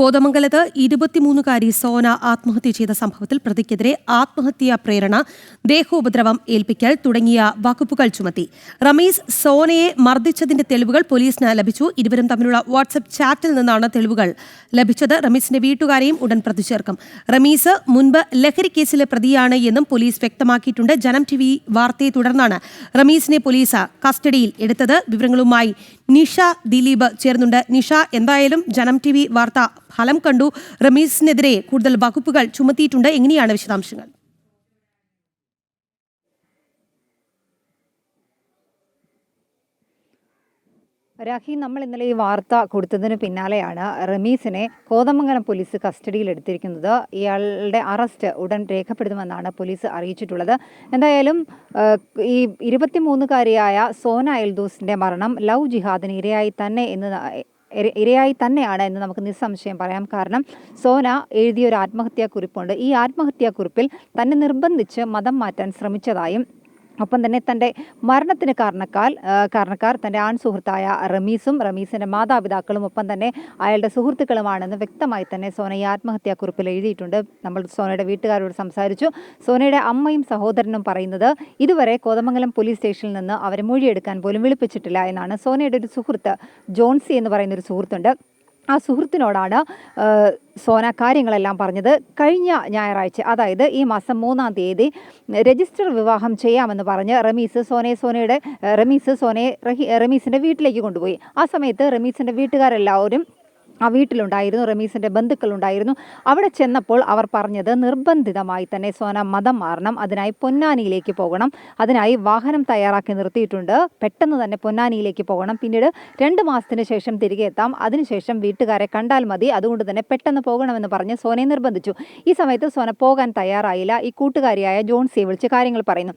കോതമംഗലത്ത് ഇരുപത്തിമൂന്നുകാരി സോന ആത്മഹത്യ ചെയ്ത സംഭവത്തിൽ പ്രതിക്കെതിരെ ആത്മഹത്യാ പ്രേരണ ദേഹോപദ്രവം ഏൽപ്പിക്കൽ തുടങ്ങിയ വകുപ്പുകൾ ചുമത്തി. റമീസ് സോനയെ മർദ്ദിച്ചതിന്റെ തെളിവുകൾ പോലീസിന് ലഭിച്ചു. ഇരുവരും തമ്മിലുള്ള വാട്സപ്പ് ചാറ്റിൽ നിന്നാണ് തെളിവുകൾ ലഭിച്ചത്. റമീസിന്റെ വീട്ടുകാരെയും ഉടൻ പ്രതിചേർക്കും. റമീസ് മുൻപ് ലഹരി കേസിലെ പ്രതിയാണ് എന്നും പോലീസ് വ്യക്തമാക്കിയിട്ടുണ്ട്. ജനം ടി വി വാർത്തയെ തുടർന്നാണ് റമീസിനെ പോലീസ് കസ്റ്റഡിയിൽ എടുത്തത്. വിവരങ്ങളുമായി നിഷ ദിലീപ് ചേർന്നുണ്ട്. നിഷ എന്തായാലും ജനം ടി വി വാർത്ത ഫലം കണ്ടു. റമീസിനെതിരെ കൂടുതൽ വകുപ്പുകൾ ചുമത്തിയിട്ടുണ്ട്. എങ്ങനെയാണ് വിശദാംശങ്ങൾ? രാഹി നമ്മൾ ഇന്നലെ ഈ വാർത്ത കൊടുത്തതിന് പിന്നാലെയാണ് റമീസിനെ കോതമംഗലം പോലീസ് കസ്റ്റഡിയിൽ എടുത്തിരിക്കുന്നത്. ഇയാളുടെ അറസ്റ്റ് ഉടൻ രേഖപ്പെടുത്തുമെന്നാണ് പോലീസ് അറിയിച്ചിട്ടുള്ളത്. എന്തായാലും ഈ ഇരുപത്തിമൂന്നുകാരിയായ സോന എൽദോസിന്റെ മരണം ലവ് ജിഹാദിന് ഇരയായി തന്നെ എന്ന് ഇരയായി തന്നെയാണ് എന്ന് നമുക്ക് നിസ്സംശയം പറയാം. കാരണം സോന എഴുതിയ ഒരു ആത്മഹത്യാക്കുറിപ്പുണ്ട്. ഈ ആത്മഹത്യാക്കുറിപ്പിൽ തന്നെ നിർബന്ധിച്ച് മതം മാറ്റാൻ ശ്രമിച്ചതായും ഒപ്പം തന്നെ തന്റെ മരണത്തിന് കാരണക്കാൽ കാരണക്കാർ തന്റെ ആൺ സുഹൃത്തായ റമീസും റമീസിന്റെ മാതാപിതാക്കളും ഒപ്പം തന്നെ അയാളുടെ സുഹൃത്തുക്കളുമാണെന്ന് വ്യക്തമായി തന്നെ സോന ഈ ആത്മഹത്യാക്കുറിപ്പിൽ എഴുതിയിട്ടുണ്ട്. നമ്മൾ സോനയുടെ വീട്ടുകാരോട് സംസാരിച്ചു. സോനയുടെ അമ്മയും സഹോദരനും പറയുന്നത് ഇതുവരെ കോതമംഗലം പോലീസ് സ്റ്റേഷനിൽ നിന്ന് അവരെ മൊഴിയെടുക്കാൻ പോലും വിളിപ്പിച്ചിട്ടില്ല എന്നാണ് സോനയുടെ ഒരു സുഹൃത്ത് ജോൺസി എന്ന് പറയുന്ന ഒരു സുഹൃത്തുണ്ട്. ആ സുഹൃത്തിനോടാണ് സോന കാര്യങ്ങളെല്ലാം പറഞ്ഞത്. കഴിഞ്ഞ ഞായറാഴ്ച അതായത് ഈ മാസം മൂന്നാം തീയതി രജിസ്റ്റർ വിവാഹം ചെയ്യാമെന്ന് പറഞ്ഞ് റമീസ് സോനെ സോനയുടെ റമീസ് സോനെ റഹി റമീസിന്റെ വീട്ടിലേക്ക് കൊണ്ടുപോയി. ആ സമയത്ത് റമീസിന്റെ വീട്ടുകാരെല്ലാവരും ആ വീട്ടിലുണ്ടായിരുന്നു റമീസിന്റെ ബന്ധുക്കളുണ്ടായിരുന്നു. അവിടെ ചെന്നപ്പോൾ അവർ പറഞ്ഞത് നിർബന്ധിതമായി തന്നെ സോന മതം മാറണം അതിനായി പൊന്നാനിയിലേക്ക് പോകണം. അതിനായി വാഹനം തയ്യാറാക്കി നിർത്തിയിട്ടുണ്ട്. പെട്ടെന്ന് തന്നെ പൊന്നാനിയിലേക്ക് പോകണം. പിന്നീട് രണ്ട് മാസത്തിന് ശേഷം തിരികെ എത്താം. അതിനുശേഷം വീട്ടുകാരെ കണ്ടാൽ മതി. അതുകൊണ്ട് തന്നെ പെട്ടെന്ന് പോകണമെന്ന് പറഞ്ഞ് സോനയെ നിർബന്ധിച്ചു. ഈ സമയത്ത് സോന പോകാൻ തയ്യാറായില്ല. ഈ കൂട്ടുകാരിയായ ജോൺസിയെ വിളിച്ച് കാര്യങ്ങൾ പറയുന്നു.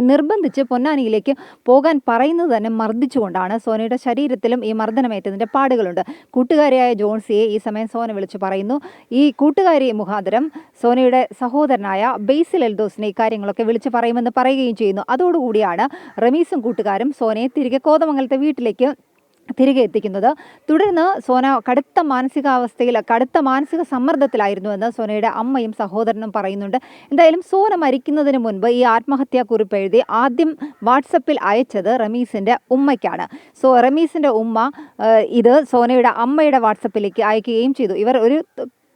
നിർബന്ധിച്ച് പൊന്നാനിയിലേക്ക് പോകാൻ പറയുന്നത് തന്നെ മർദ്ദിച്ചുകൊണ്ടാണ് സോനയുടെ ശരീരത്തിലും ഈ മർദ്ദനമേറ്റതിന്റെ പാടുകളുണ്ട്. കൂട്ടുകാരിയായ ജോൺസിയെ ഈ സമയം സോന വിളിച്ചു പറയുന്നു. ഈ കൂട്ടുകാരി മുഖാന്തരം സോനയുടെ സഹോദരനായ ബേസിൽ എൽദോസിനെ ഈ കാര്യങ്ങളൊക്കെ വിളിച്ചു പറയുമെന്ന് പറയുകയും ചെയ്യുന്നു. അതോടുകൂടിയാണ് റമീസും കൂട്ടുകാരും സോനയെ തിരികെ കോതമംഗലത്തെ വീട്ടിലേക്ക് തിരികെ എത്തിക്കുന്നത്. തുടർന്ന് സോന കടുത്ത മാനസികാവസ്ഥയിൽ കടുത്ത മാനസിക സമ്മർദ്ദത്തിലായിരുന്നുവെന്ന് സോനയുടെ അമ്മയും സഹോദരനും പറയുന്നുണ്ട്. എന്തായാലും സോന മരിക്കുന്നതിന് മുൻപ് ഈ ആത്മഹത്യാക്കുറിപ്പ് എഴുതി ആദ്യം വാട്സപ്പിൽ അയച്ചത് റമീസിന്റെ ഉമ്മയ്ക്കാണ്. സോ റമീസിന്റെ ഉമ്മ ഇത് സോനയുടെ അമ്മയുടെ വാട്സപ്പിലേക്ക് അയക്കുകയും ചെയ്തു. ഇവർ ഒരു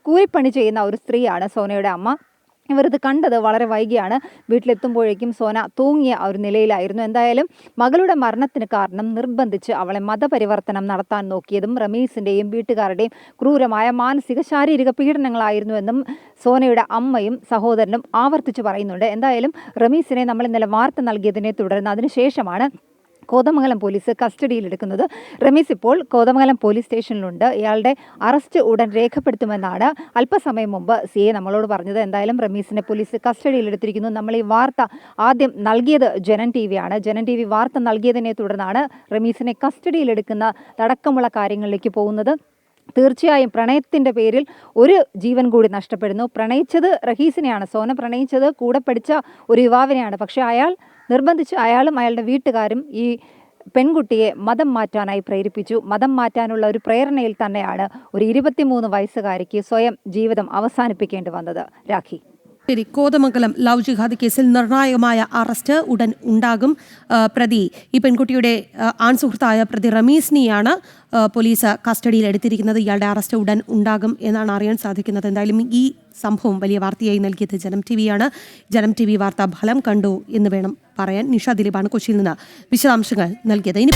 കൂലിപ്പണി ചെയ്യുന്ന ഒരു സ്ത്രീയാണ് സോനയുടെ അമ്മ. ഇവർ ഇത് കണ്ടത് വളരെ വൈകിയാണ്. വീട്ടിലെത്തുമ്പോഴേക്കും സോന തൂങ്ങിയ ഒരു നിലയിലായിരുന്നു. എന്തായാലും മകളുടെ മരണത്തിന് കാരണം നിർബന്ധിച്ച് അവളെ മതപരിവർത്തനം നടത്താൻ നോക്കിയതും റമീസിന്റെയും വീട്ടുകാരുടെയും ക്രൂരമായ മാനസിക ശാരീരിക പീഡനങ്ങളായിരുന്നുവെന്നും സോനയുടെ അമ്മയും സഹോദരനും ആവർത്തിച്ച് പറയുന്നുണ്ട്. എന്തായാലും റമീസിനെ നമ്മൾ ഇന്നലെ വാർത്ത നൽകിയതിനെ തുടർന്ന് അതിനുശേഷമാണ് കോതമംഗലം പോലീസ് കസ്റ്റഡിയിലെടുക്കുന്നത്. റമീസ് ഇപ്പോൾ കോതമംഗലം പോലീസ് സ്റ്റേഷനിലുണ്ട്. ഇയാളുടെ അറസ്റ്റ് ഉടൻ രേഖപ്പെടുത്തുമെന്നാണ് അല്പസമയം മുമ്പ് സി എ നമ്മളോട് പറഞ്ഞത്. എന്തായാലും റമീസിനെ പോലീസ് കസ്റ്റഡിയിലെടുത്തിരിക്കുന്നു. നമ്മൾ ഈ വാർത്ത ആദ്യം നൽകിയത് ജനൻ ടി വിയാണ്. ജനൻ ടി വി വാർത്ത നൽകിയതിനെ തുടർന്നാണ് റമീസിനെ കസ്റ്റഡിയിലെടുക്കുന്ന അടക്കമുള്ള കാര്യങ്ങളിലേക്ക് പോകുന്നത്. തീർച്ചയായും പ്രണയത്തിന്റെ പേരിൽ ഒരു ജീവൻ കൂടി നഷ്ടപ്പെടുന്നു. പ്രണയിച്ചത് റഹീസിനെയാണ്. സോന പ്രണയിച്ചത് കൂടെ പഠിച്ച ഒരു യുവാവിനെയാണ്. പക്ഷേ അയാൾ നിർബന്ധിച്ച് അയാളും അയാളുടെ വീട്ടുകാരും ഈ പെൺകുട്ടിയെ മതം മാറ്റാനായി പ്രേരിപ്പിച്ചു. മതം മാറ്റാനുള്ള ഒരു പ്രേരണയിൽ തന്നെയാണ് ഒരു ഇരുപത്തിമൂന്ന് വയസ്സുകാരിക്ക് സ്വയം ജീവിതം അവസാനിപ്പിക്കേണ്ടി വന്നത്. രാഖി. ശരി കോതമംഗലം ലവ് ജിഹാദ് കേസിൽ നിർണായകമായ അറസ്റ്റ് ഉടൻ ഉണ്ടാകും. പ്രതി ഈ പെൺകുട്ടിയുടെ ആൺ ആൺസുഹൃത്തായ പ്രതി റമീസിനെയാണ് പോലീസ് കസ്റ്റഡിയിൽ എടുത്തിരിക്കുന്നത്. ഇയാളുടെ അറസ്റ്റ് ഉടൻ ഉണ്ടാകും എന്നാണ് അറിയാൻ സാധിക്കുന്നത്. എന്തായാലും ഈ സംഭവം വലിയ വാർത്തയായി നൽകിയത് ജനം ടി വിയാണ് ജനം ടി വി വാർത്ത ഫലം കണ്ടു എന്ന് വേണം പറയാൻ. നിഷ ദിലീപാണ് കൊച്ചിയിൽ നിന്ന് വിശദാംശങ്ങൾ നൽകിയത്. ഇനി